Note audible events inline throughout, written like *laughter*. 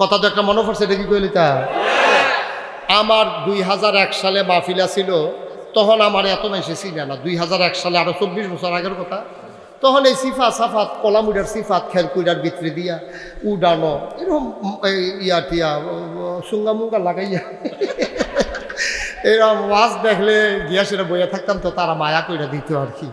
কথা তো একটা মনে পড়ছে, এটা কি কইলি তা? আমার দুই হাজার এক সালে মাহফিলা ছিল তখন আমার এত বেশি ছিল না। দুই হাজার এক সালে আরও চব্বিশ বছর আগের কথা। তখন এই সিফা সাফাত কলামুডার সিফাত খেলকুইডার ভিতরে দিয়া উডানো, এরকম এই ইয়া টিয়া সুঙ্গা মুঙ্গা লাগাইয়া। এরকম ওয়াজ দেখলে গিয়া সেটা বইয়া থাকতাম, তো তারা মায়া কইরা দিত আর কি।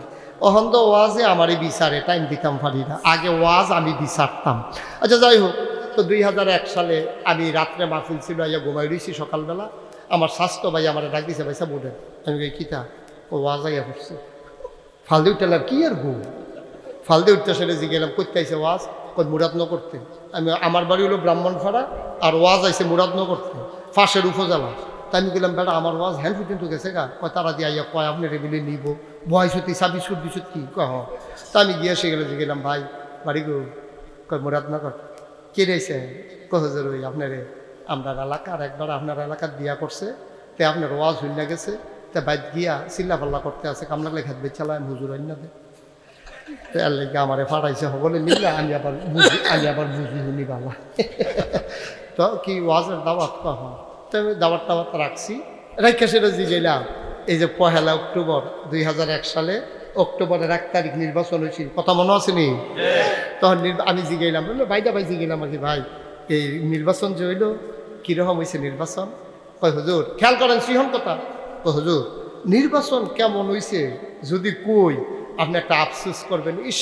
অহন তো ওয়াজে আমারই বিচারে টাইম দিতাম পারি না আগে ওয়াজ আমি বিচারতাম। আচ্ছা যাই হোক তো দুই হাজার এক সালে আমি রাত্রে মাহফিল ছিল, আইয়া ঘুমাই রয়েছি সকালবেলা। আমার স্বাস্থ্য ভাই আমার ডাক দিছে, ভাইসা বোর্ডে আমি কই, কিতা? ও ওয়াজ আইয়া পড়ছে। ফালদে উঠলাম কি আর ঘুম? ফালদে উঠতে সেটা জিগেলাম করতে আইসে ওয়াজ মুরাদন করতে আমি, আমার বাড়ি হলো ব্রাহ্মণপাড়া, আর ওয়াজ আইসে করতে ফাঁসের উপজেলা। তাই আমি গেলাম বেটা আমার ওয়াজ হ্যান্ড পর্যন্ত গেছে গা। কয়, তারা দিয়ে আইয়া কয়, আপনি রেগুলি নিব। বয়স হতি ছাব্বিশ বিশুত কি কয় হ তা আমি গিয়ে সেগুলো গেলাম ভাই, বাড়ি গো। কয় মুরাদনগর কে রয়েছে কহজের ওই আপনারে আপনার এলাকার একবার আপনার এলাকার বিয়া করছে, তে আপনার ওয়াজ হইনা গেছে, তে বাইত গিয়া চিল্লা পাল্লা করতে আছে কামলা লেখা বেচালাম হুজুর অন্য দে। লেগে আমারে ফাটাইছে সকলে মিলে আমি আবার বুঝি আমি আবার বুঝি শুনি বাবা। তো কি ওয়াজের দাওয়াত কহ তো আমি দাওয়াত টাওয়াত রাখছি। রেখে সেটা জিগেলাম এই যে পহেলা অক্টোবর দুই হাজার এক সালে, অক্টোবরের এক তারিখ নির্বাচন হয়েছিল। কথা মনে আছে নি? তখন আমি জিগাইলাম বলল বাইদা ভাই জিগাইলাম আর কি ভাই। এই নির্বাচন যে হইল কীরকম হয়েছে নির্বাচন? কয় হুজুর খেয়াল করেন সিহন কথা। কয় হুজুর নির্বাচন কেমন হয়েছে যদি কই আপনি একটা আফসোস করবেন ইস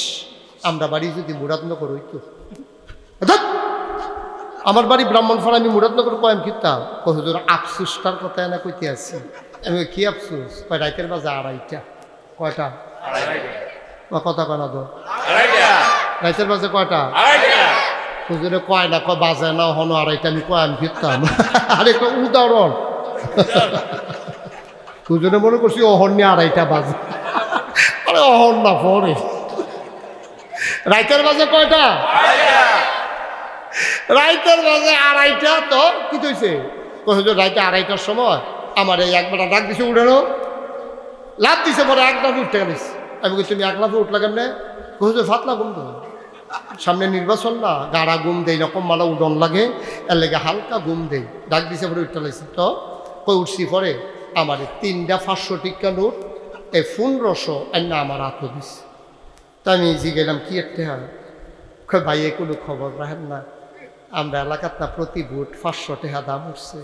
আমরা বাড়ি যদি মুরাদনগর হইতো! আমার বাড়ি ব্রাহ্মণফাড়া আমি মুরাদনগর কয়েম কিতাম। কয় হুজুর আফসোসটার কথা এনে কইতে আছি। আমি কি আফসোস? কয় রাইতের বাজে আড়াইটা। কয়টা? কথা কনা তো? রাইতের বাজে কয়টা? হুজুরে কয় না কয় বাজে না হন আড়াইটা আমি কয় আমি ফিরতাম। *laughs* আরে একটা উদাহরণ। *laughs* হুজুরে মনে করছি অহন নিয়ে আড়াইটা বাজে। *laughs* আরে অহন না পরে। রাইতের বাজে কয়টা? রাইতের বাজে আড়াইটা তো কি হয়েছে হুজুর রাইতে আড়াইটার সময় আমার এই একবার ডাক দিছে উড়ানো লাভ দিছে পরে এক লাফে উঠতে গেলিস। আমি তুমি এক লাফে উঠলা কেমনে? হুজুর ফাতলা ঘুম তো। সামনে নির্বাচন না গাড়া গুম দেই রকম মালা উডন লাগে এর লেগে হালকা গুম দেই। ডাক দিছে পরে উঠতে লাগছে তো? কই উঠছি পরে আমার তিনটা পাঁচশো টিকা নোট এই পনেরোশো না আমার হাত দিস। তা আমি জি গেলাম কি একটা? হয় কই ভাই এ কোনো খবর রাখেন না আমরা এলাকার না প্রতি বুট পাঁচশো টাকা দাম উঠছে।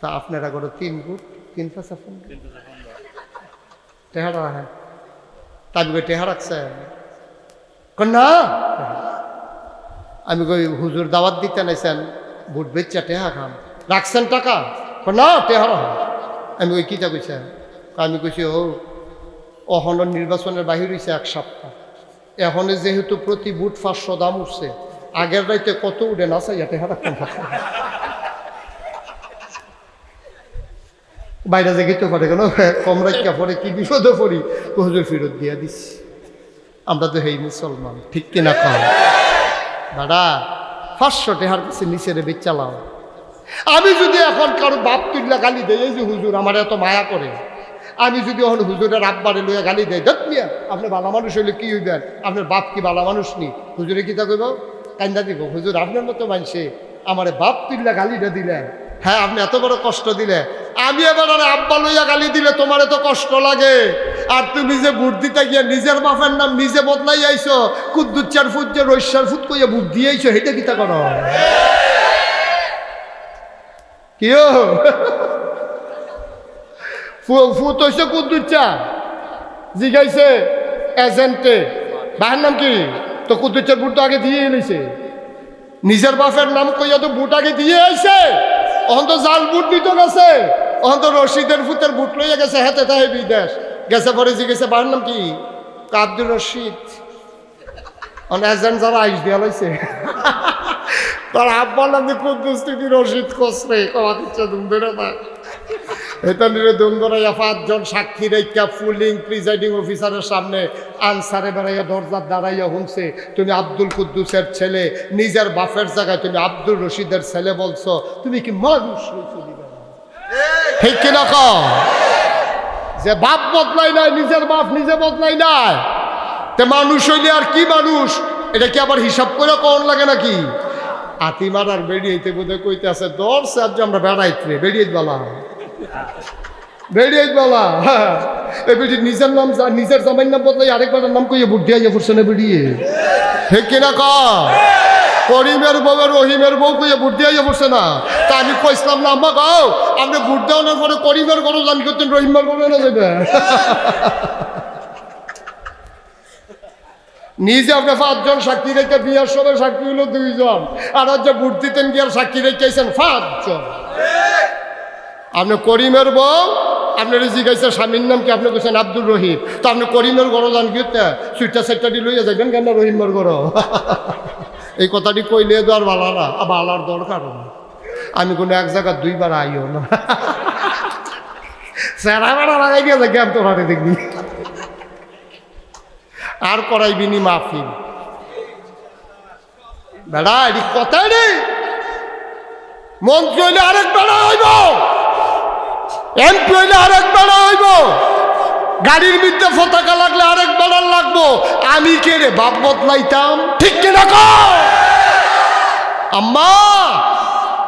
তা আপনারা করে তিন বুট তিন পাঁচা ফোন টেহারা তাবি কই টেহা রাখছেন? কই না আমি কই, হুজুর দাওয়াত দিতে নাইছেন, বুট বেচা টেহা খান রাখছেন টাকা? না টেহা আমি কই, কিতা কইছেন কই আমি কইছি, ও অহনের নির্বাচনের বাহির হয়েছে এক সপ্তাহ। এখনে যেহেতু প্রতি বুট পাঁচশো দাম উঠছে, আগের রাইতে কত উঠে না চাই টেহা রাখতাম। বাইরে যে গেতে পারে কেন? কম রাখা পরে কি বিপদে পড়ি? হুজুর ফেরত দিয়া দিস আমরা তো হেই মুসলমান, ঠিক কিনা কম দাদা, পাঁচশো টেহার কাছে নিচে রে চালাও আমি যদি এখন কারও বাপ তুললা গালি দেয় যে হুজুর আমার এত মায়া করে, আমি যদি এখন হুজুরের আব্বারে লইয়া গালি দেয় দেখ মিয়া, আপনি ভালো মানুষ হইলে কি হইবেন? আপনার বাপ কি ভালো মানুষ নি? হুজুরে কি তা কইব? কান্দা দিব, হুজুর আপনার মতো মানুষে আমার বাপ তুললা গালিটা দিলেন। হ্যাঁ আপনি এত বড় কষ্ট দিলে আমি এবার আব্বা লইয়া গালি দিলে তোমার এত কষ্ট লাগে। আর তুমি যে ভোট দিতে গিয়ে নিজের বাপের নাম নিজে বদলাই আইছো কুদ্দুচ্চার ফুট যে রৈশ্যার ফুট কইয়া ভোট দিয়ে আইছো হেটা কিতা করো? কিও ফুট হইছে কুদ্দুচ্চা জিগাইছে এজেন্টে। বাহের নাম কি? তো কুদ্দুচ্চার ভোট তো আগে দিয়ে এলিছে নিজের বাপের নাম কইয়া তো বুট আগে দিয়ে আইছে। অহন তো জাল বুট দিত গেছে। অহন তো রশিদের ফুটের বুট লইয়া গেছে হেতে তাহে বিদেশ। গেছে পরে জি গেছে বাহার নাম কি? আব্দুল রশিদ। এজেন্ট যারা আইস লইছে। তার আব্বার নাম কুদ্দুস তুমি রশিদ কসরে কমা দিচ্ছে না। এটা নিয়ে পাঁচজন সাক্ষী রেখা ফুলিং প্রিজাইডিং অফিসারের সামনে আনসারে বেড়াইয়া দরজার দাঁড়াইয়া হুনছে তুমি আব্দুল কুদ্দুসের ছেলে নিজের বাপের জায়গায় তুমি আব্দুল রশিদের ছেলে বলছো তুমি কি মানুষ ঠিক কিনা কও? যে বাপ বদলাই নাই, নিজের বাপ নিজে বদলাই নাই। তে মানুষ হইলে আর কি মানুষ? এটা কি আবার হিসাব করে কন লাগে নাকি? হাতিমার আর বেরিয়েতে বোধ কইতে আছে দর সাহায্য আমরা বেড়াইতে বেরিয়ে বলা বেরিয়ে বলা হ্যাঁ। বেটি নিজের নাম নিজের জামাইয়ের নাম বদলাই আরেকবার নাম কইয়ে বুদ্ধি আইয়া পড়ছে না বেরিয়ে ঠিক কিনা ক করিমের বউ, রহিমের বউ কইয়ে বুদ্ধি আইয়া পড়ছে না। তা আমি কইছিলাম, না, আম্মা, গাও, আপনি বুদ্ধি আনার পরে করিমের গরু জান করতেন, রহিমের গরু না যাবে নিজে আপনি পাঁচজন সাক্ষী রেখে বিয়ার সময় সাক্ষী হলো দুইজন, আর হচ্ছে ভোট দিতেন গিয়ার সাক্ষী রেখেছেন পাঁচজন। আপনি করিমের বউ আপনার জিজ্ঞাসা স্বামীর নাম কি আপনি বলছেন আব্দুল রহিম। তো আপনি করিমের গড় যান গিয়ে সুইটা সাইটটা লইয়া যাবেন কেন রহিমের গড় এই কথাটি কইলে তো আর ভালো না আর ভালার দরকার না। আমি কোনো এক জায়গা দুইবার আইও না। সেরা বেড়া লাগাই দিয়ে যাকে আমি তোমার দেখবি। আর করাইবিনি মাহফিল। বেড়া, এটি কথাই নেই। মন্ত্রী হইলে আরেক বেড়া হইব। এমপি হইলে আরেক বেড়া হইব। গাড়ির মধ্যে পতাকা লাগলে আরেক বেড়ার লাগবো। আমি কে রে, বাপ বদলাইতাম? ঠিক কিনা কও? আম্মা,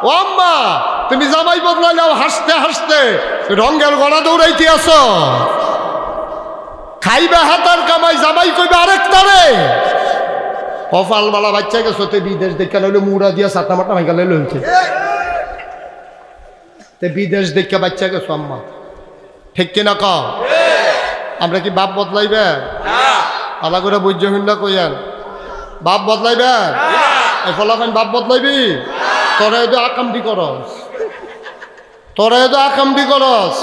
ও আম্মা, তুমি জামাই বদলাইলাও হাসতে হাসতে রঙের গড়া দৌড়াইতে আসো। খাইবে হাতার কামাই, জামাই কইবে আরেক তারে কপালবালা বাচ্চা গেছো, তে বিদেশ দেখে নইলে মুড়া দিয়া সাতটা মাটা ভাই গেলে লইছে তে বিদেশ দেখে বাচ্চা গেছো, আম্মা। ঠিক কিনা ক আমরা কি বাপ বদলাইবে? আলা করে বুঝ্য হিন্দা কইয়ান। বাপ বদলাইবে? এই ফলাফাইন বাপ বদলাইবি? তোরা এতো আকামটি করস। তোরা এতো আকামটি করস।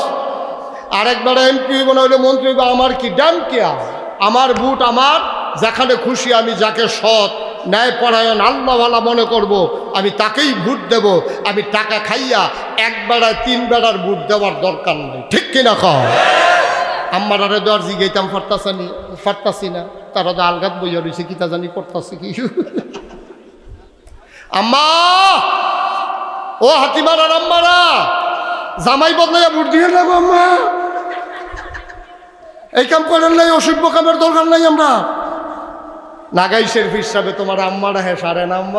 আরেকবার এমপি হইব না হইলে মন্ত্রী হইব আমার কি ডান কেয়া আমার বুট আমার যেখানে খুশি আমি যাকে সৎ ন্যায় পরায়ণ আল্লাহওয়ালা মনে করব আমি তাকেই ভোট দেব আমি টাকা খাইয়া এক বেড়ায় তিন বেড়ার ভোট দেওয়ার দরকার নাই। ঠিক কিনা কহ আমার আরে দর জিগাইতাম ফারতাসানি ফারতাসি না। তারা তো আলগাত বইয়া রয়েছে কি তা জানি পড়তাছে কি? আম্মা! ও হাতিমারা, আম্মারা! জামাই বদলাইয়া ভোট দিয়ে আম্মা! এই কাম করেন নাই অসভ্য কামের দরকার নাই আমরা। নাগাই শেরফ হিসাবে তোমার আম্মারা হ্যাঁ সারেন আম্মা।